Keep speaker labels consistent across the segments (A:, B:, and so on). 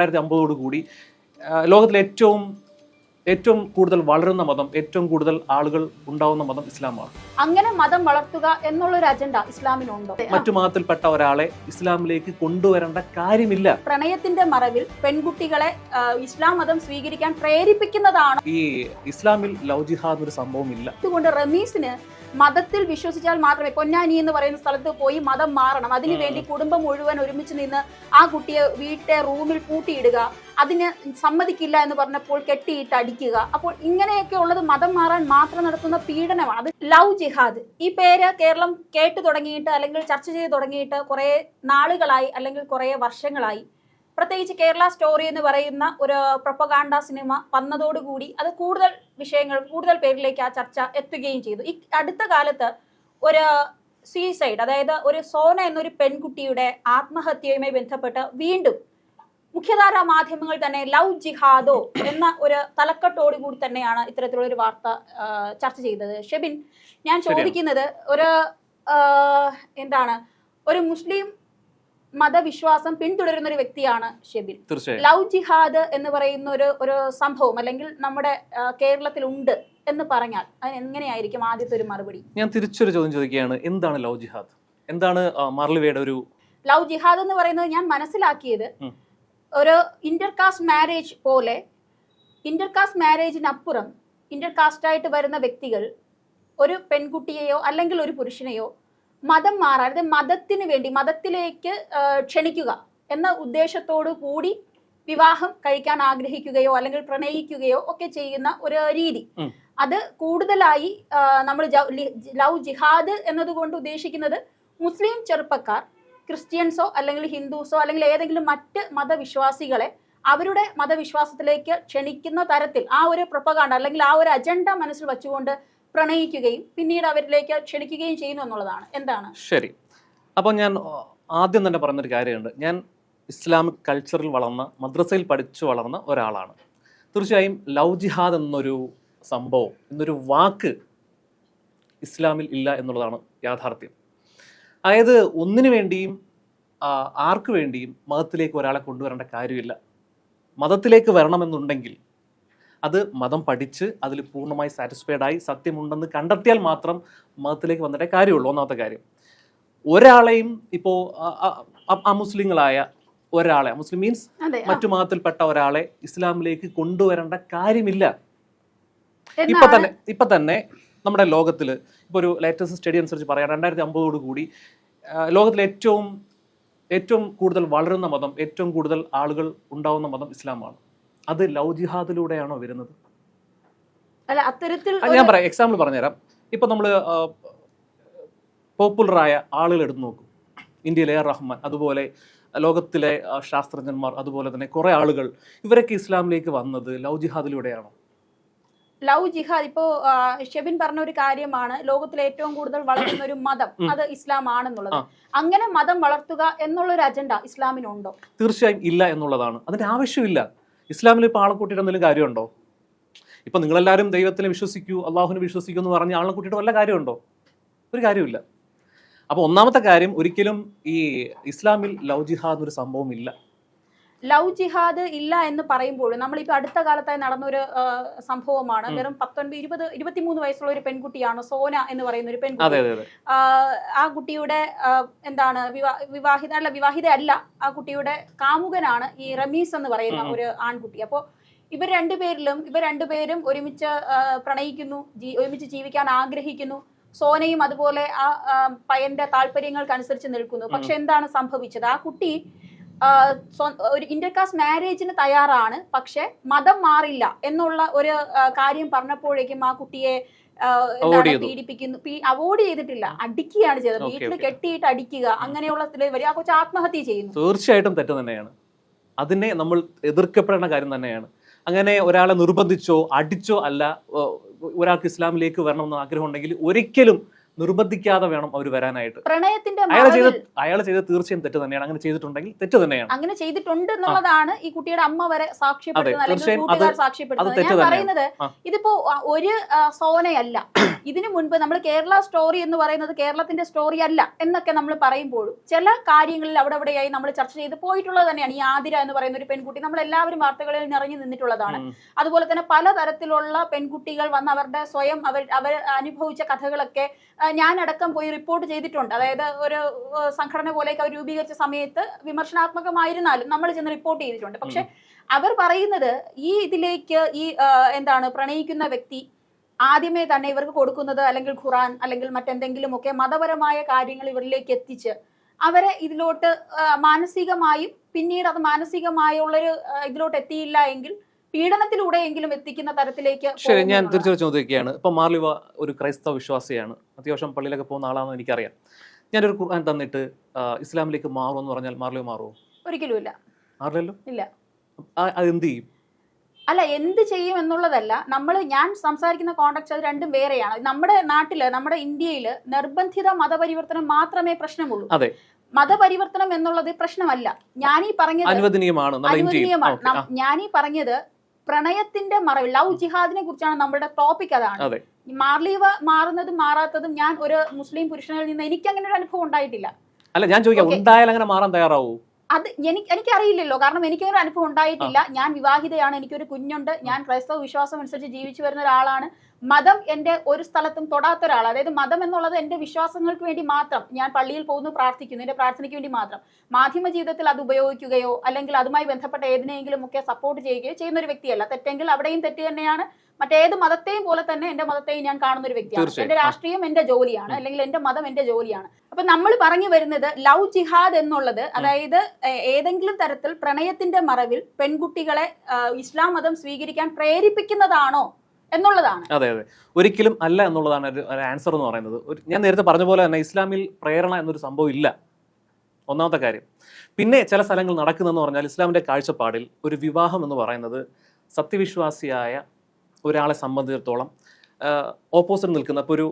A: രണ്ടായിരത്തി അമ്പതോടു കൂടി ലോകത്തിലെ ഏറ്റവും ഏറ്റവും കൂടുതൽ വളരുന്ന മതം ഏറ്റവും കൂടുതൽ ആളുകൾ ഉണ്ടാവുന്ന മതം ഇസ്ലാമാണ്
B: അങ്ങനെ മതം വളർത്തുക എന്നുള്ള ഒരു അജണ്ട ഇസ്ലാമിനുണ്ടോ
A: മറ്റു മതത്തിൽപ്പെട്ട ഒരാളെ ഇസ്ലാമിലേക്ക് കൊണ്ടുവരേണ്ട കാര്യമില്ല
B: പ്രണയത്തിന്റെ മറവിൽ പെൺകുട്ടികളെ ഇസ്ലാം മതം സ്വീകരിക്കാൻ പ്രേരിപ്പിക്കുന്നതാണ്
A: ഈ ഇസ്ലാമിൽ ലവ് ജിഹാദ് ഒരു സംഭവമില്ല
B: അതുകൊണ്ട് റമീസിന് മതത്തിൽ വിശ്വസിച്ചാൽ മാത്രമേ പൊന്നാനി എന്ന് പറയുന്ന സ്ഥലത്ത് പോയി മതം മാറണം അതിനുവേണ്ടി കുടുംബം മുഴുവൻ ഒരുമിച്ച് നിന്ന് ആ കുട്ടിയെ വീട്ടിലെ റൂമിൽ പൂട്ടിയിടുക അതിന് സമ്മതിക്കില്ല എന്ന് പറഞ്ഞപ്പോൾ കെട്ടിയിട്ട് അടിക്കുക അപ്പോൾ ഇങ്ങനെയൊക്കെ ഉള്ളത് മതം മാറാൻ മാത്രം നടത്തുന്ന പീഡനമാണ് അത് ലവ് ജിഹാദ് ഈ പേര് കേരളം കേട്ടു തുടങ്ങിയിട്ട് അല്ലെങ്കിൽ ചർച്ച ചെയ്ത് തുടങ്ങിയിട്ട് കുറേ നാളുകളായി അല്ലെങ്കിൽ കുറേ വർഷങ്ങളായി പ്രത്യേകിച്ച് കേരള സ്റ്റോറി എന്ന് പറയുന്ന ഒരു പ്രൊപ്പകാണ്ട സിനിമ വന്നതോടുകൂടി അത് കൂടുതൽ വിഷയങ്ങൾ കൂടുതൽ പേരിലേക്ക് ആ ചർച്ച എത്തുകയും ചെയ്തു ഈ അടുത്ത കാലത്ത് ഒരു സൂയിസൈഡ് അതായത് ഒരു സോന എന്നൊരു പെൺകുട്ടിയുടെ ആത്മഹത്യയുമായി ബന്ധപ്പെട്ട് വീണ്ടും മുഖ്യധാരാ മാധ്യമങ്ങൾ തന്നെ ലവ് ജിഹാദോ എന്ന ഒരു തലക്കെട്ടോടുകൂടി തന്നെയാണ് ഇത്തരത്തിലുള്ള ഒരു വാർത്ത ചർച്ച ചെയ്തത് ഷെബിൻ ഞാൻ ചോദിക്കുന്നത് ഒരു എന്താണ് ഒരു മുസ്ലിം മതവിശ്വാസം പിന്തുടരുന്ന ഒരു വ്യക്തിയാണ് ഷെബിൻ ലവ് ജിഹാദ് എന്ന് പറയുന്ന ഒരു ഒരു സംഭവം അല്ലെങ്കിൽ നമ്മുടെ കേരളത്തിലുണ്ട് എന്ന് പറഞ്ഞാൽ അതിന് എങ്ങനെയായിരിക്കും ആദ്യത്തെ ഒരു മറുപടി
A: ഞാൻ തിരിച്ചൊരു ചോദ്യം ചോദിക്കുകയാണ് എന്താണ് ലവ് ജിഹാദ് എന്താണ് മാർലിവയുടെ ഒരു
B: ലവ് ജിഹാദ് എന്ന് പറയുന്നത് ഞാൻ മനസ്സിലാക്കിയത് ഒരു ഇന്റർകാസ്റ്റ് മാരേജ് പോലെ ഇന്റർകാസ്റ്റ് മാരേജിനപ്പുറം ഇന്റർകാസ്റ്റായിട്ട് വരുന്ന വ്യക്തികൾ ഒരു പെൺകുട്ടിയെയോ അല്ലെങ്കിൽ ഒരു പുരുഷനെയോ മതം മാറാതെ മതത്തിന് വേണ്ടി മതത്തിലേക്ക് ക്ഷണിക്കുക എന്ന ഉദ്ദേശത്തോടു കൂടി വിവാഹം കഴിക്കാൻ ആഗ്രഹിക്കുകയോ അല്ലെങ്കിൽ പ്രണയിക്കുകയോ ഒക്കെ ചെയ്യുന്ന ഒരു രീതി അത് കൂടുതലായി നമ്മൾ ലവ് ജിഹാദ് എന്നതുകൊണ്ട് ഉദ്ദേശിക്കുന്നത് മുസ്ലിം ചെറുപ്പക്കാർ ക്രിസ്ത്യൻസോ അല്ലെങ്കിൽ ഹിന്ദുസോ അല്ലെങ്കിൽ ഏതെങ്കിലും മറ്റ് മതവിശ്വാസികളെ അവരുടെ മതവിശ്വാസത്തിലേക്ക് ക്ഷണിക്കുന്ന തരത്തിൽ ആ ഒരു പ്രൊപ്പകാണ്ട അല്ലെങ്കിൽ ആ ഒരു അജണ്ട മനസ്സിൽ വെച്ചുകൊണ്ട് പ്രണയിക്കുകയും പിന്നീട് അവരിലേക്ക് ക്ഷണിക്കുകയും ചെയ്യുന്നു എന്നുള്ളതാണ് എന്താണ്
A: ശരി അപ്പോൾ ഞാൻ ആദ്യം തന്നെ പറഞ്ഞൊരു കാര്യമുണ്ട് ഞാൻ ഇസ്ലാമിക് കൾച്ചറിൽ വളർന്ന മദ്രസയിൽ പഠിച്ചു വളർന്ന ഒരാളാണ് തീർച്ചയായും ലവ് ജിഹാദ് എന്നൊരു സംഭവം എന്നൊരു വാക്ക് ഇസ്ലാമിൽ ഇല്ല എന്നുള്ളതാണ് യാഥാർത്ഥ്യം അതായത് ഒന്നിനു വേണ്ടിയും ആർക്കു വേണ്ടിയും മതത്തിലേക്ക് ഒരാളെ കൊണ്ടുവരേണ്ട കാര്യമില്ല മതത്തിലേക്ക് വരണമെന്നുണ്ടെങ്കിൽ അത് മതം പഠിച്ച് അതിൽ പൂർണ്ണമായി സാറ്റിസ്ഫൈഡ് ആയി സത്യമുണ്ടെന്ന് കണ്ടെത്തിയാൽ മാത്രം മതത്തിലേക്ക് വന്നിട്ടേ കാര്യമുള്ളൂ ഒന്നാമത്തെ കാര്യം ഒരാളെയും ഇപ്പോൾ അമുസ്ലിങ്ങളായ ഒരാളെ മുസ്ലിം മീൻസ് മറ്റു മതത്തിൽപ്പെട്ട ഒരാളെ ഇസ്ലാമിലേക്ക് കൊണ്ടുവരേണ്ട കാര്യമില്ല ഇപ്പൊ തന്നെ ഇപ്പൊ തന്നെ നമ്മുടെ ലോകത്തിൽ ഇപ്പൊ ഒരു ലേറ്റസ്റ്റ് സ്റ്റഡി അനുസരിച്ച് പറയാം രണ്ടായിരത്തി അമ്പതോട് കൂടി ലോകത്തിലെ ഏറ്റവും ഏറ്റവും കൂടുതൽ വളരുന്ന മതം ഏറ്റവും കൂടുതൽ ആളുകൾ ഉണ്ടാവുന്ന മതം ഇസ്ലാമാണ് അത് ലവ് ജിഹാദിലൂടെയാണോ വരുന്നത് അല്ല അത്തരത്തിൽ ഞാൻ പറയാം എക്സാമ്പിൾ പറഞ്ഞുതരാം ഇപ്പൊ നമ്മൾ പോപ്പുലറായ ആളുകൾ എടുത്തു നോക്കും ഇന്ത്യയിലെ റഹ്മാൻ അതുപോലെ ലോകത്തിലെ ശാസ്ത്രജ്ഞന്മാർ അതുപോലെ തന്നെ കുറെ ആളുകൾ ഇവരൊക്കെ ഇസ്ലാമിലേക്ക് വന്നത് ലവ് ജിഹാദിലൂടെയാണോ
B: ലവ് ജിഹാദ് ഇപ്പോ ഷെബിൻ പറഞ്ഞ ഒരു കാര്യമാണ് ലോകത്തിലെ ഏറ്റവും കൂടുതൽ വളർത്തുന്ന ഒരു മതം അത് ഇസ്ലാം ആണെന്നുള്ളത് അങ്ങനെ മതം വളർത്തുക എന്നുള്ള ഒരു അജണ്ട ഇസ്ലാമിനുണ്ടോ
A: തീർച്ചയായും ഇല്ല എന്നുള്ളതാണ് അതിന്റെ ആവശ്യമില്ല ഇസ്ലാമിൽ ഇപ്പോൾ ആളെക്കൂട്ടിയിട്ട് എന്തെങ്കിലും കാര്യമുണ്ടോ ഇപ്പം നിങ്ങളെല്ലാവരും ദൈവത്തിനെ വിശ്വസിക്കൂ അള്ളാഹുവിനെ വിശ്വസിക്കൂ എന്ന് പറഞ്ഞ് കൂട്ടിയിട്ട് വല്ല കാര്യമുണ്ടോ ഒരു കാര്യമില്ല അപ്പോൾ ഒന്നാമത്തെ കാര്യം ഒരിക്കലും ഈ ഇസ്ലാമിൽ ലവ് ജിഹാദ് ഒരു സംഭവമില്ല
B: ലവ് ജിഹാദ് ഇല്ല എന്ന് പറയുമ്പോഴും നമ്മളിപ്പോൾ അടുത്ത കാലത്തായി നടന്നൊരു സംഭവമാണ് വെറും പത്തൊൻപത് ഇരുപത് ഇരുപത്തിമൂന്ന് വയസ്സുള്ള ഒരു പെൺകുട്ടിയാണ് സോന എന്ന് പറയുന്ന ഒരു പെൺകുട്ടി ആ കുട്ടിയുടെ എന്താണ് വിവാഹിത അല്ല വിവാഹിതയല്ല ആ കുട്ടിയുടെ കാമുകനാണ് ഈ റമീസ് എന്ന് പറയുന്ന ഒരു ആൺകുട്ടി അപ്പോൾ ഇവർ രണ്ടുപേരിലും ഇവർ രണ്ടുപേരും ഒരുമിച്ച് പ്രണയിക്കുന്നു ഒരുമിച്ച് ജീവിക്കാൻ ആഗ്രഹിക്കുന്നു സോനയും അതുപോലെ ആ താല്പര്യങ്ങൾക്ക് അനുസരിച്ച് നിൽക്കുന്നു പക്ഷെ എന്താണ് സംഭവിച്ചത് ആ കുട്ടി ഒരു ഇന്റർകാസ്റ്റ് മാരേജിന് തയ്യാറാണ് പക്ഷെ മതം മാറില്ല എന്നുള്ള ഒരു കാര്യം പറഞ്ഞപ്പോഴേക്കും ആ കുട്ടിയെ പീഡിപ്പിക്കുന്നു അവോയ്ഡ് ചെയ്തിട്ടില്ല അടിക്കുകയാണ് ചെയ്തത് വീട്ടിൽ കെട്ടിയിട്ട് അടിക്കുക അങ്ങനെയുള്ള ആ കൊച്ചു ആത്മഹത്യ ചെയ്യുന്നു
A: തീർച്ചയായിട്ടും തെറ്റ് തന്നെയാണ് അതിനെ നമ്മൾ എതിർക്കപ്പെടേണ്ട കാര്യം തന്നെയാണ് അങ്ങനെ ഒരാളെ നിർബന്ധിച്ചോ അടിച്ചോ അല്ല ഒരാൾക്ക് ഇസ്ലാമിലേക്ക് വരണമെന്ന് ആഗ്രഹം ഉണ്ടെങ്കിൽ ഒരിക്കലും നിർബന്ധിക്കാതെ വേണം അവർ വരാനായിട്ട്
B: പ്രണയത്തിന്റെ അയാൾ ചെയ്ത
A: അയാൾ ചെയ്ത തീർച്ചയായും തെറ്റ് തന്നെയാണ് അങ്ങനെ ചെയ്തിട്ടുണ്ടെങ്കിൽ തെറ്റ് തന്നെയാണ്
B: അങ്ങനെ ചെയ്തിട്ടുണ്ട് എന്നുള്ളതാണ് ഈ കുട്ടിയുടെ അമ്മ വരെ സാക്ഷ്യപ്പെടുത്തുന്നത് പറയുന്നത് ഇതിപ്പോ ഒരു സോനയല്ല ഇതിനു മുൻപ് നമ്മൾ കേരള സ്റ്റോറി എന്ന് പറയുന്നത് കേരളത്തിന്റെ സ്റ്റോറി അല്ല എന്നൊക്കെ നമ്മൾ പറയുമ്പോഴും ചില കാര്യങ്ങളിൽ അവിടെ എവിടെയായി നമ്മൾ ചർച്ച ചെയ്ത് പോയിട്ടുള്ളത് തന്നെയാണ് ഈ ആതിര എന്ന് പറയുന്ന ഒരു പെൺകുട്ടി നമ്മൾ എല്ലാവരും വാർത്തകളിൽ നിറഞ്ഞു നിന്നിട്ടുള്ളതാണ് അതുപോലെ തന്നെ പലതരത്തിലുള്ള പെൺകുട്ടികൾ വന്ന് അവരുടെ സ്വയം അവർ അവർ അനുഭവിച്ച കഥകളൊക്കെ ഞാനടക്കം പോയി റിപ്പോർട്ട് ചെയ്തിട്ടുണ്ട് അതായത് ഒരു സംഘടന പോലെയൊക്കെ അവർ രൂപീകരിച്ച സമയത്ത് വിമർശനാത്മകമായിരുന്നാലും നമ്മൾ ചെന്ന് റിപ്പോർട്ട് ചെയ്തിട്ടുണ്ട് പക്ഷെ അവർ പറയുന്നത് ഈ ഇതിലേക്ക് ഈ എന്താണ് പ്രണയിക്കുന്ന വ്യക്തി ആദ്യമേ തന്നെ ഇവർക്ക് കൊടുക്കുന്നത് അല്ലെങ്കിൽ ഖുറാൻ അല്ലെങ്കിൽ മറ്റെന്തെങ്കിലും ഒക്കെ മതപരമായ കാര്യങ്ങൾ ഇവരിലേക്ക് എത്തിച്ച് അവരെ ഇതിലോട്ട് മാനസികമായും പിന്നീട് അത് മാനസികമായുള്ളൊരു ഇതിലോട്ട് എത്തിയില്ല എങ്കിൽ പീഡനത്തിലൂടെയെങ്കിലും എത്തിക്കുന്ന തരത്തിലേക്ക്
A: ശരി ഞാൻ തീർച്ചയായും ചോദിക്കുകയാണ് ഇപ്പൊ മാർലിവ ഒരു ക്രൈസ്തവ വിശ്വാസിയാണ് അത്യാവശ്യം പള്ളിയിലൊക്കെ പോകുന്ന ആളാണെന്ന് എനിക്കറിയാം ഞാനൊരു ഖുർആൻ തന്നിട്ട് ഇസ്ലാമിലേക്ക് എന്ന് പറഞ്ഞാൽ മാർലിവ മാറുമോ ഒരിക്കലും ഇല്ല മാറില്ലല്ലോ ഇല്ല അതെന്ത് ചെയ്യും
B: അല്ല എന്ത് ചെയ്യും എന്നുള്ളതല്ല നമ്മൾ ഞാൻ സംസാരിക്കുന്ന കോണ്ടാക്ട് അത് രണ്ടും വേറെയാണ് നമ്മുടെ നാട്ടില് നമ്മുടെ ഇന്ത്യയില് നിർബന്ധിത മതപരിവർത്തനം മാത്രമേ പ്രശ്നമുള്ളൂ അതെ മതപരിവർത്തനം എന്നുള്ളത് പ്രശ്നമല്ല ഞാനീ പറഞ്ഞത്
A: അനുവദനീയമാണ്
B: ഞാനീ പറഞ്ഞത് പ്രണയത്തിന്റെ മറവ് ലവ് ജിഹാദിനെ കുറിച്ചാണ് നമ്മുടെ ടോപ്പിക് അതാണ് മാർലീവ മാറുന്നതും മാറാത്തതും ഞാൻ ഒരു മുസ്ലിം പുരുഷനിൽ നിന്ന് എനിക്ക് അങ്ങനെ ഒരു അനുഭവം ഉണ്ടായിട്ടില്ല
A: അല്ല ഞാൻ ചോദിക്കാം അങ്ങനെ മാറാൻ തയ്യാറാവൂ
B: അത് എനിക്ക് എനിക്കറിയില്ലല്ലോ കാരണം എനിക്കൊരു അനുഭവം ഉണ്ടായിട്ടില്ല ഞാൻ വിവാഹിതയാണ് എനിക്കൊരു കുഞ്ഞുണ്ട് ഞാൻ ക്രൈസ്തവ വിശ്വാസം അനുസരിച്ച് ജീവിച്ചു വരുന്ന ഒരാളാണ് മതം എൻ്റെ ഒരു സ്ഥലത്തും തൊടാത്ത ഒരാൾ അതായത് മതം എന്നുള്ളത് എൻ്റെ വിശ്വാസങ്ങൾക്ക് വേണ്ടി മാത്രം ഞാൻ പള്ളിയിൽ പോകുന്നു പ്രാർത്ഥിക്കുന്നു എൻ്റെ പ്രാർത്ഥനയ്ക്ക് വേണ്ടി മാത്രം മാധ്യമ ജീവിതത്തിൽ അത് ഉപയോഗിക്കുകയോ അല്ലെങ്കിൽ അതുമായി ബന്ധപ്പെട്ട ഏതിനെങ്കിലും ഒക്കെ സപ്പോർട്ട് ചെയ്യുകയോ ചെയ്യുന്ന ഒരു വ്യക്തിയല്ല തെറ്റെങ്കിൽ അവിടെയും തെറ്റ് തന്നെയാണ് മറ്റേത് മതത്തെയും പോലെ തന്നെ എന്റെ മതത്തെയും ഞാൻ കാണുന്ന ഒരു വ്യക്തിയാണ് എന്റെ രാഷ്ട്രീയം എന്റെ ജോലിയാണ് അല്ലെങ്കിൽ എന്റെ മതം എന്റെ ജോലിയാണ് അപ്പൊ നമ്മൾ പറഞ്ഞു വരുന്നത് ലവ് ജിഹാദ് എന്നുള്ളത് അതായത് ഏതെങ്കിലും തരത്തിൽ പ്രണയത്തിന്റെ മറവിൽ പെൺകുട്ടികളെ ഇസ്ലാം മതം സ്വീകരിക്കാൻ പ്രേരിപ്പിക്കുന്നതാണോ എന്നുള്ളതാണ്
A: അതെ അതെ ഒരിക്കലും അല്ല എന്നുള്ളതാണ് ഒരു ആൻസർ എന്ന് പറയുന്നത് ഞാൻ നേരത്തെ പറഞ്ഞ പോലെ തന്നെ ഇസ്ലാമിൽ പ്രേരണ എന്നൊരു സംഭവം ഇല്ല ഒന്നാമത്തെ കാര്യം പിന്നെ ചില സ്ഥലങ്ങൾ നടക്കുന്നതെന്ന് പറഞ്ഞാൽ ഇസ്ലാമിൻ്റെ കാഴ്ചപ്പാടിൽ ഒരു വിവാഹം എന്ന് പറയുന്നത് സത്യവിശ്വാസിയായ ഒരാളെ സംബന്ധിച്ചിടത്തോളം ഓപ്പോസിറ്റ് നിൽക്കുന്ന ഇപ്പോൾ ഒരു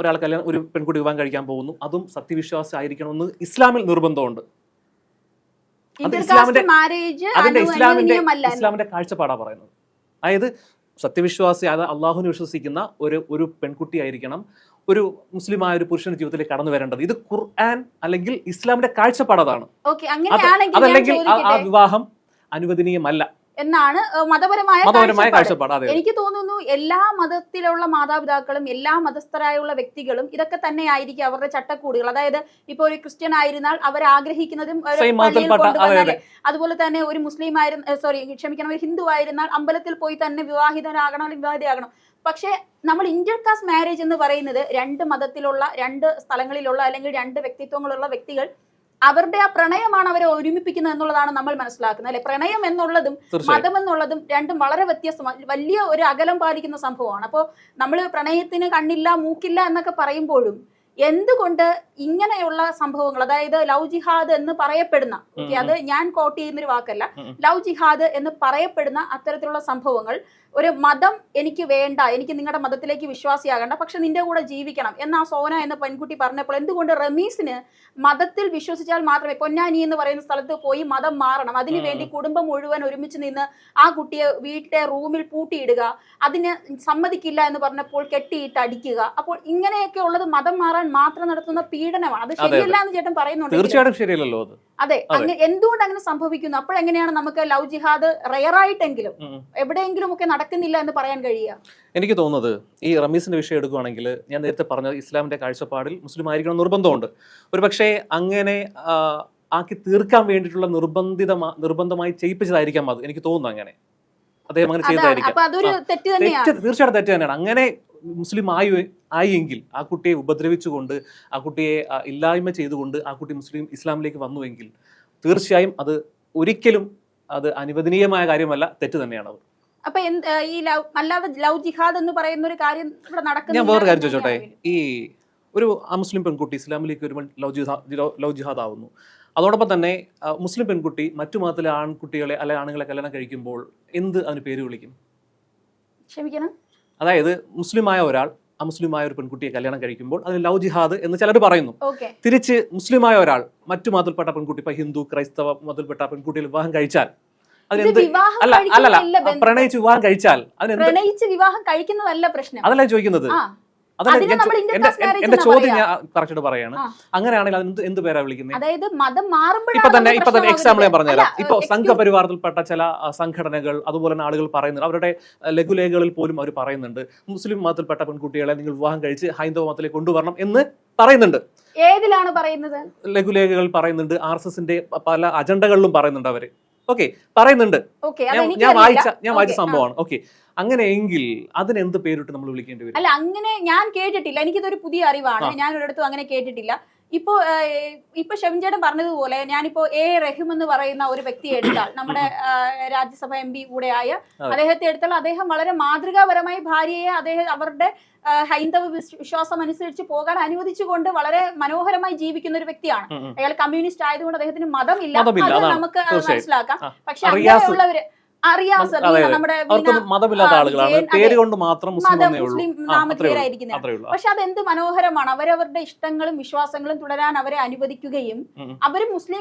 A: ഒരാൾ കല്യാണം ഒരു പെൺകുട്ടി വിവാഹം കഴിക്കാൻ പോകുന്നു അതും സത്യവിശ്വാസി ആയിരിക്കണമെന്ന് ഇസ്ലാമിൽ നിർബന്ധമുണ്ട്
B: ഇസ്ലാമിന്റെ ഇസ്ലാമിന്റെ
A: ഇസ്ലാമിന്റെ കാഴ്ചപ്പാടാണ് പറയുന്നത് അതായത് സത്യവിശ്വാസിയായ അള്ളാഹുവിനെ വിശ്വസിക്കുന്ന ഒരു ഒരു പെൺകുട്ടിയായിരിക്കണം ഒരു മുസ്ലിമായ ഒരു പുരുഷന്റെ ജീവിതത്തിലേക്ക് കടന്നു വരേണ്ടത് ഇത് ഖുർആൻ അല്ലെങ്കിൽ ഇസ്ലാമിന്റെ കാഴ്ചപ്പാടതാണ്
B: അതല്ലെങ്കിൽ ആ
A: വിവാഹം അനുവദനീയമല്ല
B: എന്നാണ് മതപരമായ എനിക്ക് തോന്നുന്നു എല്ലാ മതത്തിലുള്ള മാതാപിതാക്കളും എല്ലാ മതസ്ഥരായുള്ള വ്യക്തികളും ഇതൊക്കെ തന്നെ ആയിരിക്കും അവരുടെ ചട്ടക്കൂടുകൾ അതായത് ഇപ്പൊ ഒരു ക്രിസ്ത്യൻ ആയിരുന്നാൽ അവർ ആഗ്രഹിക്കുന്നതും അതുപോലെ തന്നെ ഒരു മുസ്ലിം ആയിരുന്ന സോറി ക്ഷമിക്കണം ഒരു ഹിന്ദു ആയിരുന്നാൽ അമ്പലത്തിൽ പോയി തന്നെ വിവാഹിതനാകണം അല്ലെങ്കിൽ വിവാഹിതയാകണം പക്ഷേ നമ്മൾ കാസ്റ്റ് മാരേജ് എന്ന് പറയുന്നത് രണ്ട് മതത്തിലുള്ള രണ്ട് സ്ഥലങ്ങളിലുള്ള അല്ലെങ്കിൽ രണ്ട് വ്യക്തിത്വങ്ങളുള്ള വ്യക്തികൾ അവരുടെ ആ പ്രണയമാണ് അവരെ ഒരുമിപ്പിക്കുന്നത് എന്നുള്ളതാണ് നമ്മൾ മനസ്സിലാക്കുന്നത് അല്ലെ പ്രണയം എന്നുള്ളതും മതം എന്നുള്ളതും രണ്ടും വളരെ വ്യത്യസ്തമാണ് വലിയ ഒരു അകലം പാലിക്കുന്ന സംഭവമാണ് അപ്പോൾ നമ്മൾ പ്രണയത്തിന് കണ്ണില്ല മൂക്കില്ല എന്നൊക്കെ പറയുമ്പോഴും എന്തുകൊണ്ട് ഇങ്ങനെയുള്ള സംഭവങ്ങൾ അതായത് ലവ് ജിഹാദ് എന്ന് പറയപ്പെടുന്ന അത് ഞാൻ കോട്ട് ചെയ്യുന്നൊരു വാക്കല്ല ലവ് ജിഹാദ് എന്ന് പറയപ്പെടുന്ന അത്തരത്തിലുള്ള സംഭവങ്ങൾ ഒരു മതം എനിക്ക് വേണ്ട എനിക്ക് നിങ്ങളുടെ മതത്തിലേക്ക് വിശ്വാസിയാകണ്ട പക്ഷെ നിന്റെ കൂടെ ജീവിക്കണം എന്ന് ആ സോന എന്ന പെൺകുട്ടി പറഞ്ഞപ്പോൾ എന്തുകൊണ്ട് റമീസിന് മതത്തിൽ വിശ്വസിച്ചാൽ മാത്രമേ പൊന്നാനി എന്ന് പറയുന്ന സ്ഥലത്ത് പോയി മതം മാറണം അതിനുവേണ്ടി കുടുംബം മുഴുവൻ ഒരുമിച്ച് നിന്ന് ആ കുട്ടിയെ വീട്ടിലെ റൂമിൽ പൂട്ടിയിടുക അതിന് സമ്മതിക്കില്ല എന്ന് പറഞ്ഞപ്പോൾ കെട്ടിയിട്ട് അടിക്കുക അപ്പോൾ ഇങ്ങനെയൊക്കെ ഉള്ളത് മതം മാറാൻ മാത്രം നടത്തുന്ന പീഡനമാണ് അത് ശരിയല്ല എന്ന് ചേട്ടൻ പറയുന്നുണ്ട്
A: തീർച്ചയായിട്ടും ശരിയല്ലല്ലോ
B: അതെ എന്തുകൊണ്ട് അങ്ങനെ സംഭവിക്കുന്നു അപ്പോഴെങ്ങനെയാണ് നമുക്ക് ലവ് ജിഹാദ് റയറായിട്ടെങ്കിലും എവിടെയെങ്കിലും ഒക്കെ നടക്കുന്നത് നടക്കുന്നില്ല എന്ന് പറയാൻ കഴിയുക
A: എനിക്ക് തോന്നുന്നത് ഈ റമീസിന്റെ വിഷയം എടുക്കുകയാണെങ്കിൽ ഞാൻ നേരത്തെ പറഞ്ഞ ഇസ്ലാമിന്റെ കാഴ്ചപ്പാടിൽ മുസ്ലിം ആയിരിക്കണം നിർബന്ധമുണ്ട് ഒരു പക്ഷേ അങ്ങനെ ആക്കി തീർക്കാൻ വേണ്ടിയിട്ടുള്ള നിർബന്ധിത നിർബന്ധമായി ചെയ്യിപ്പിച്ചതായിരിക്കാം അത് എനിക്ക് തോന്നുന്നു അങ്ങനെ
B: അദ്ദേഹം അങ്ങനെ ചെയ്തതായിരിക്കും
A: തീർച്ചയായിട്ടും തെറ്റ് തന്നെയാണ് അങ്ങനെ മുസ്ലിം ആയി ആയെങ്കിൽ ആ കുട്ടിയെ ഉപദ്രവിച്ചുകൊണ്ട് ആ കുട്ടിയെ ഇല്ലായ്മ ചെയ്തുകൊണ്ട് ആ കുട്ടി മുസ്ലിം ഇസ്ലാമിലേക്ക് വന്നുവെങ്കിൽ തീർച്ചയായും അത് ഒരിക്കലും അത് അനുവദനീയമായ കാര്യമല്ല തെറ്റ് തന്നെയാണത്
B: അപ്പൊ എന്ത് ഈ ലവ് അല്ലാതെ ലവ് ജിഹാദ് എന്ന് പറയുന്ന ഒരു കാര്യം ഇവിടെ നടക്കുന്നത്
A: ഞാൻ വേറെ കാര്യം ചോദിച്ചോട്ടെ ഈ ഒരു മുസ്ലിം പെൺകുട്ടി ഇസ്ലാമിലേക്ക് ഒരു ലവ് ജിഹാദ് ആവുന്നു അതോടൊപ്പം തന്നെ മുസ്ലിം പെൺകുട്ടി മറ്റു മതത്തിലെ ആൺകുട്ടികളെ അല്ലെ ആണുങ്ങളെ കല്യാണം കഴിക്കുമ്പോൾ എന്ത് അതിന് പേര് വിളിക്കും ക്ഷമിക്കണം അതായത് മുസ്ലിമായ ഒരാൾ അമുസ്ലിമായ ഒരു പെൺകുട്ടിയെ കല്യാണം കഴിക്കുമ്പോൾ അതിന് ലവ് ജിഹാദ് എന്ന് ചിലർ പറയുന്നു തിരിച്ച് മുസ്ലിമായ ഒരാൾ മറ്റു മതത്തിൽപ്പെട്ട പെൺകുട്ടി ഇപ്പൊ ഹിന്ദു ക്രൈസ്തവ മതത്തിൽപ്പെട്ട പെൺകുട്ടിയെ വിവാഹം കഴിച്ചാൽ
B: അതിനെന്ത് അല്ല അല്ലല്ല
A: പ്രണയിച്ച് വിവാഹം കഴിച്ചാൽ
B: പ്രണയിച്ച് വിവാഹം കഴിക്കുന്നതല്ല പ്രശ്നം
A: അതല്ല ചോദിക്കുന്നത് എന്റെ ചോദ്യം ഞാൻ കറക്റ്റ് പറയാണ് അങ്ങനെയാണെങ്കിൽ എന്ത് എന്ത് പേരാ വിളിക്കുന്നത്
B: അതായത് മതം മാറുമ്പോൾ
A: ഇപ്പൊ തന്നെ ഇപ്പൊ തന്നെ എക്സാമ്പിൾ ഞാൻ പറഞ്ഞുതരാം ഇപ്പൊ സംഘപരിവാരത്തിൽപ്പെട്ട ചില സംഘടനകൾ അതുപോലെ തന്നെ ആളുകൾ പറയുന്നുണ്ട് അവരുടെ ലഘുലേഖകളിൽ പോലും അവർ പറയുന്നുണ്ട് മുസ്ലിം മതത്തിൽപ്പെട്ട പെൺകുട്ടികളെ നിങ്ങൾ വിവാഹം കഴിച്ച് ഹൈന്ദവ മതത്തിലേക്ക് കൊണ്ടുവരണം എന്ന് പറയുന്നുണ്ട്
B: ഏതിലാണ് പറയുന്നത്
A: ലഘുലേഖകൾ പറയുന്നുണ്ട് ആർ എസ് എസിന്റെ പല അജണ്ടകളിലും പറയുന്നുണ്ട് അവര് ഓക്കെ പറയുന്നുണ്ട് ഞാൻ വായിച്ച ഞാൻ വായിച്ച സംഭവമാണ് ഓക്കെ അങ്ങനെയെങ്കിൽ അതിനെന്ത് പേരിട്ട് നമ്മൾ വിളിക്കേണ്ടി വരും
B: അല്ല അങ്ങനെ ഞാൻ കേട്ടിട്ടില്ല എനിക്കിതൊരു പുതിയ അറിവാണ് ഞാൻ ഒരിടത്തും അങ്ങനെ കേട്ടിട്ടില്ല ഇപ്പോൾ ഇപ്പൊ ഷെമിൻചേട്ടൻ പറഞ്ഞതുപോലെ ഞാനിപ്പോ എ റഹിം എന്ന് പറയുന്ന ഒരു വ്യക്തിയെ എടുത്താൽ നമ്മുടെ രാജ്യസഭ എം പി കൂടെയായ അദ്ദേഹത്തെ എടുത്താൽ അദ്ദേഹം വളരെ മാതൃകാപരമായി ഭാര്യയെ അദ്ദേഹം അവരുടെ ഹൈന്ദവ വിശ്വാസം അനുസരിച്ച് പോകാൻ അനുവദിച്ചുകൊണ്ട് വളരെ മനോഹരമായി ജീവിക്കുന്ന ഒരു വ്യക്തിയാണ് അയാൾ കമ്മ്യൂണിസ്റ്റ് ആയതുകൊണ്ട് അദ്ദേഹത്തിന് മതമില്ല ഇല്ല നമുക്ക് മനസ്സിലാക്കാം പക്ഷെ അങ്ങനെയുള്ളവര്
A: മതമില്ലാത്ത ആളുകളാണ് പേര് കൊണ്ട് മാത്രം മുസ്ലിം
B: പക്ഷെ അതെന്ത് മനോഹരമാണ് അവരവരുടെ ഇഷ്ടങ്ങളും വിശ്വാസങ്ങളും തുടരാൻ അവരെ അനുവദിക്കുകയും അവര് മുസ്ലിം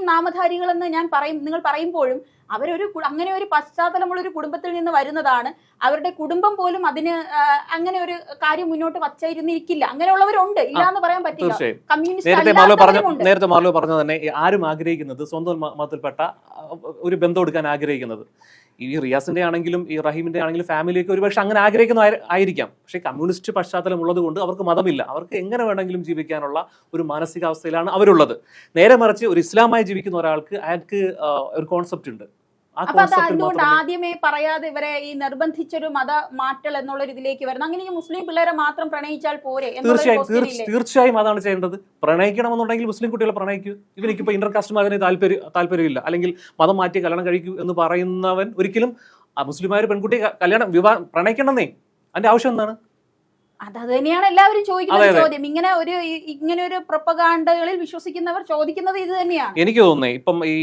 B: എന്ന് ഞാൻ പറയും നിങ്ങൾ പറയുമ്പോഴും അവരൊരു അങ്ങനെ ഒരു പശ്ചാത്തലമുള്ള ഒരു കുടുംബത്തിൽ നിന്ന് വരുന്നതാണ് അവരുടെ കുടുംബം പോലും അതിന് അങ്ങനെ ഒരു കാര്യം മുന്നോട്ട് വച്ചായിരുന്നിരിക്കില്ല അങ്ങനെയുള്ളവരുണ്ട് ഇല്ല എന്ന് പറയാൻ പറ്റില്ല
A: കമ്മ്യൂണിസ്റ്റ് നേരത്തെ മാർലോ പറഞ്ഞ തന്നെ ആരും ആഗ്രഹിക്കുന്നത് സ്വന്തം മതത്തിൽപ്പെട്ട ഒരു ബന്ധം എടുക്കാൻ ആഗ്രഹിക്കുന്നത് ഈ റിയാസിന്റെ ആണെങ്കിലും ഈ റഹീമിന്റെ ആണെങ്കിലും ഫാമിലിയൊക്കെ ഒരുപക്ഷെ അങ്ങനെ ആഗ്രഹിക്കുന്ന ആയിരിക്കാം പക്ഷേ കമ്മ്യൂണിസ്റ്റ് പശ്ചാത്തലം കൊണ്ട് അവർക്ക് മതമില്ല അവർക്ക് എങ്ങനെ വേണമെങ്കിലും ജീവിക്കാനുള്ള ഒരു മാനസികാവസ്ഥയിലാണ് അവരുള്ളത് നേരെ മറിച്ച് ഒരു ഇസ്ലാമായി ജീവിക്കുന്ന ഒരാൾക്ക് അയാൾക്ക് ഒരു കോൺസെപ്റ്റ് ഉണ്ട്
B: അപ്പൊ അത് എന്തുകൊണ്ട് ആദ്യമേ പറയാതെ ഇവരെ ഈ നിർബന്ധിച്ചൊരു മത മാറ്റൽ എന്നുള്ള ഇതിലേക്ക് വരുന്നത് അങ്ങനെ മുസ്ലിം പിള്ളേരെ മാത്രം പ്രണയിച്ചാൽ പോരെ
A: തീർച്ചയായും തീർച്ചയായും അതാണ് ചെയ്യേണ്ടത് പ്രണയിക്കണമെന്നുണ്ടെങ്കിൽ മുസ്ലിം കുട്ടികളെ പ്രണയിക്കൂ ഇവനിക്കിപ്പോ ഇന്റർ കാസ്റ്റ് മകനെ താല്പര്യം താല്പര്യമില്ല അല്ലെങ്കിൽ മതം മാറ്റി കല്യാണം കഴിക്കൂ എന്ന് പറയുന്നവൻ ഒരിക്കലും മുസ്ലിമായ ഒരു പെൺകുട്ടിയെ കല്യാണം വിവാഹം പ്രണയിക്കണമെന്നേ അതിന്റെ ആവശ്യം എന്താണ്
B: അത് തന്നെയാണ് എല്ലാവരും ചോദിക്കുന്ന ചോദ്യം ഇങ്ങനെ ഒരു ഇങ്ങനെ ഒരു പ്രൊപ്പകാണ്ടകളിൽ വിശ്വസിക്കുന്നവർ ചോദിക്കുന്നത് ഇത് തന്നെയാണ്
A: എനിക്ക് തോന്നുന്നേ ഇപ്പം ഈ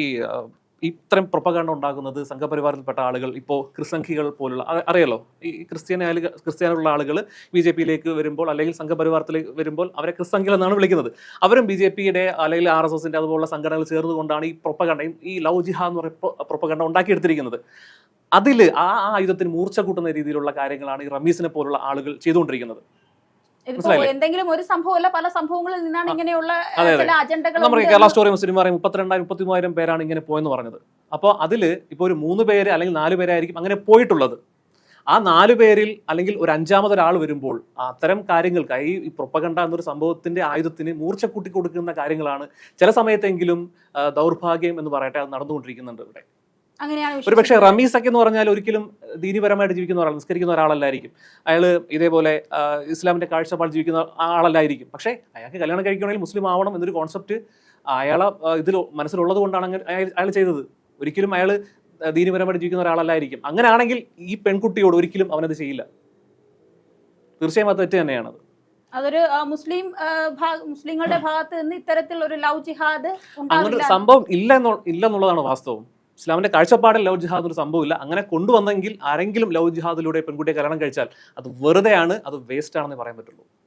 A: ഇത്രയും പ്രൊപ്പകാണ്ട ഉണ്ടാകുന്നത് സംഘപരിവാരത്തിൽപ്പെട്ട ആളുകൾ ഇപ്പോൾ ക്രിസംഖികൾ പോലുള്ള അറിയാലോ ഈ ക്രിസ്ത്യാനി ക്രിസ്ത്യാനുള്ള ആളുകൾ ബി ജെ പിയിലേക്ക് വരുമ്പോൾ അല്ലെങ്കിൽ സംഘപരിവാരത്തിലേക്ക് വരുമ്പോൾ അവരെ ക്രിസ്തംഖികൾ എന്നാണ് വിളിക്കുന്നത് അവരും ബി ജെ പിയുടെ അല്ലെങ്കിൽ ആർ എസ് എസിൻ്റെ അതുപോലുള്ള സംഘടനകൾ ചേർന്നുകൊണ്ടാണ് ഈ പ്രൊപ്പഗണ്ടയും ഈ ലവ് ജിഹാ എന്ന് പറയുന്ന പ്രൊപ്പകണ്ട ഉണ്ടാക്കിയെടുത്തിരിക്കുന്നത് അതിൽ ആ ആയുധത്തിന് മൂർച്ച കൂട്ടുന്ന രീതിയിലുള്ള കാര്യങ്ങളാണ് ഈ റമീസിനെ പോലുള്ള ആളുകൾ ചെയ്തുകൊണ്ടിരിക്കുന്നത്
B: എന്തെങ്കിലും ഒരു സംഭവമല്ല പല സംഭവങ്ങളിൽ നിന്നാണ് ഇങ്ങനെയുള്ള ചില അജണ്ടകൾ
A: നമ്മുടെ കേരള സ്റ്റോറി സിനിമ പറയും മുപ്പത്തിരണ്ടായിരം മുപ്പത്തിമൂവായിരം പേരാണ് ഇങ്ങനെ പോയെന്ന് പറഞ്ഞത് അപ്പോൾ അതിൽ ഇപ്പോൾ ഒരു മൂന്ന് പേര് അല്ലെങ്കിൽ നാല് പേരായിരിക്കും അങ്ങനെ പോയിട്ടുള്ളത് ആ നാല് പേരിൽ അല്ലെങ്കിൽ ഒരു അഞ്ചാമതൊരാൾ വരുമ്പോൾ അത്തരം കാര്യങ്ങൾക്ക് ഈ പ്രൊപ്പകണ്ട എന്നൊരു സംഭവത്തിന്റെ ആയുധത്തിന് മൂർച്ച കൂട്ടി കൊടുക്കുന്ന കാര്യങ്ങളാണ് ചില സമയത്തെങ്കിലും ദൗർഭാഗ്യം എന്ന് പറയട്ടെ അത് നടന്നുകൊണ്ടിരിക്കുന്നുണ്ട് ഇവിടെ ഒരു പക്ഷേ റമീസ് എന്ന് പറഞ്ഞാൽ ഒരിക്കലും ദീനിപരമായിട്ട് ജീവിക്കുന്ന ഒരാൾ നിസ്കരിക്കുന്ന ഒരാളല്ലായിരിക്കും അയാൾ ഇതേപോലെ ഇസ്ലാമിന്റെ കാഴ്ചപ്പാട് ജീവിക്കുന്ന ആളല്ലായിരിക്കും പക്ഷേ അയാൾക്ക് കല്യാണം കഴിക്കണമെങ്കിൽ മുസ്ലിം ആവണം എന്നൊരു കോൺസെപ്റ്റ് അയാളെ ഇതിൽ മനസ്സിലുള്ളത് കൊണ്ടാണ് അയാൾ ചെയ്തത് ഒരിക്കലും അയാൾ ദീനിപരമായിട്ട് ജീവിക്കുന്ന ഒരാളല്ലായിരിക്കും അങ്ങനെയാണെങ്കിൽ ഈ പെൺകുട്ടിയോട് ഒരിക്കലും അവനത് ചെയ്യില്ല തീർച്ചയായും അത് തെറ്റ് തന്നെയാണത്
B: അതൊരു മുസ്ലിം മുസ്ലിങ്ങളുടെ ഭാഗത്ത് നിന്ന് ഇത്തരത്തിൽ ഒരു ലവ് ജിഹാദ്
A: സംഭവം ഇല്ല ഇല്ല എന്നുള്ളതാണ് വാസ്തവം ഇസ്ലാമിന്റെ കാഴ്ചപ്പാടിൽ ലവ് ജിഹാദ് ഒരു സംഭവമില്ല അങ്ങനെ കൊണ്ടുവന്നെങ്കിൽ ആരെങ്കിലും ലവ് ജിഹാദിലൂടെ പെൺകുട്ടിയെ കല്യാണം കഴിച്ചാൽ അത് വെറുതെയാണ് അത് വേസ്റ്റ് ആണെന്ന് പറയാൻ പറ്റുള്ളൂ